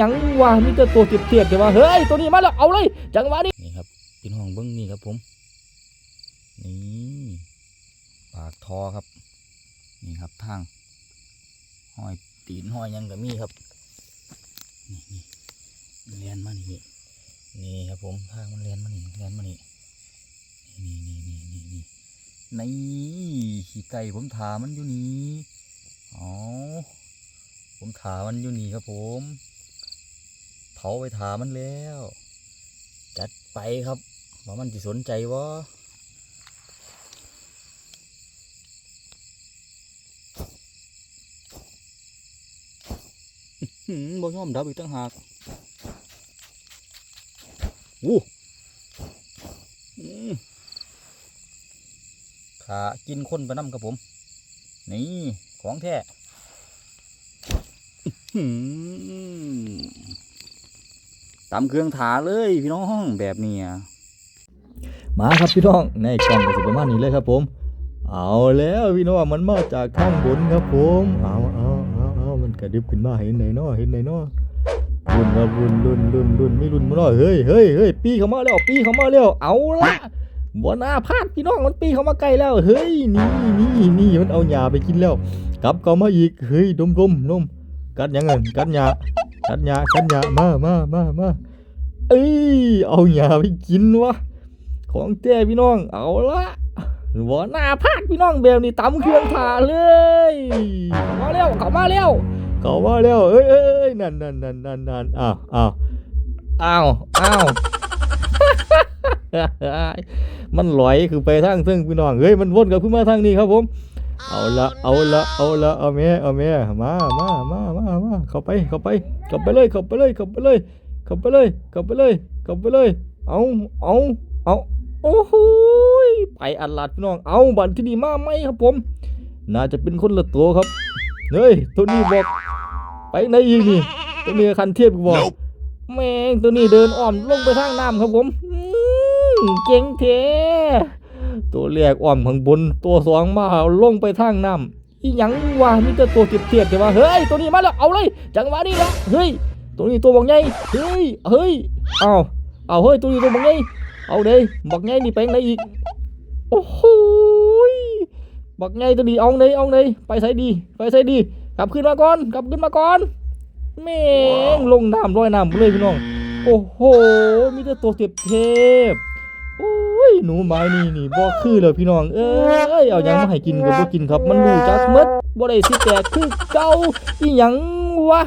ยังว่ามีแต่ตัวเทียบๆแต่ว่าเฮ้ยตัวนี้มาแล้วเอาเลย จังหวะนี้นี่ครับพี่น้องเบิ้งนี่ครับผมนี่ปากทอครับ นี่ครับทางห้อยตีนห้อยยังก็มีครับนี่นี่เลียนมานี่นี่ครับผมทางมันเลียนมานี่เลียนมานี่นี่นี่นี่นี่นี่นี่ขี้ไก่ผมถามันอยู่นี่อ๋อผมถามันอยู่นี่ครับผม เผาไปถามันแล้ว จัดไปครับว่ามันจะสนใจวะบ่ยอมดับอีกตั้งหากวู้ขากินคนไปน้ำครับผม นี่ ของแท้ ตำเครื่องถาเลยพี่น้องแบบนี้อะมาครับพี่น้องในกล่องก็สิประมาณนี้เลยครับผม เอาแล้วพี่น้องมันมาจากข้างบนครับผมเอาเอาเอาเอามันกระดึบขึ้นมาเห็นไหนเนาะเห็นไหนเนาะรุ่นครับรุ่นรุ่นรุ่นรุ่นไม่รุ่นมาเนาะเฮ้ยเฮ้ยเฮ้ยปีเข้ามาแล้วปีเข้ามาแล้วเอาละบัวหน้าพลาดพี่น้องมันปีเข้ามาใกล้แล้วเฮ้ยนี่นี่นี่มันเอาหญ้าไปกินแล้ว กลับเข้ามาอีกเฮ้ยดมดมนมกัดยังไงกัดหญ้า กัดหยากัดหยามามามามาเอ้ยเอายาไปกินวะของแท้พี่น้อง เอาละหัวหน้าพาดพี่น้องแบบนี้ตำเครื่องถ่าเลยมาแล้วเข้ามาแล้วเข้ามาแล้วเอ้ยเอ้ยนั่นนั่นนั่นนั่นนั่นอ้าวอ้าวอ้าวอ้าวมันลอยคือไปทางซึ่งพี่น้องเฮ้ยมันวนกับขึ้นมาทางนี้ครับผม เอาละเอาละเอาละเอาแม่เอาแม่มามามามามาเข้าไปเข้าไปเข้าไปเลยเข้าไปเลยเข้าไปเลยเข้าไปเลยเข้าไปเลยเข้าไปเลย เอาเอาเอาโอ้โหยไปอัดลัดพี่น้องเอาบัตรที่นี่มาไหมครับผม น่าจะเป็นคนละตัวครับเฮ้ยตัวนี้บอก ไปไหนอีกนี่ตัวนี้คันเทียบบอก แม่งตัวนี้เดินอ้อมลงไปทางน้ำครับผมอืมเจ๋งเท ตัวแรกอ้อมข้างบน ตัวสองมาลงไปทางน้ำอีหยังว่ามีแต่ตัวเทียบๆแต่ว่าเฮ้ยตัวนี้มาแล้วเอาเลย จังหวะนี้ละเฮ้ยตัวนี้ตัวบักใหญ่เฮ้ยเฮ้ยเอาเอาเฮ้ยตัวนี้ตัวบักใหญ่เอาเด้บักใหญ่นี่ไปไหนอีกโอ้โหบักใหญ่ตัวนี้เอาไหนเอาไหนไปใส่ดีไปใส่ดีกลับขึ้นมาก่อนกลับขึ้นมาก่อนแม่งลงน้ำลอยน้ำเลยพี่น้องโอ้โหมีแต่ตัวเทพเทพ โอ้ยหนูไม้นี่นี่บ่คือเลยพี่น้อง เอ้ยเอายังมาให้กินก็บ่กินครับ มันรู้จักหมดบ่ได้สิแตกคือเก่าอีหยังวะ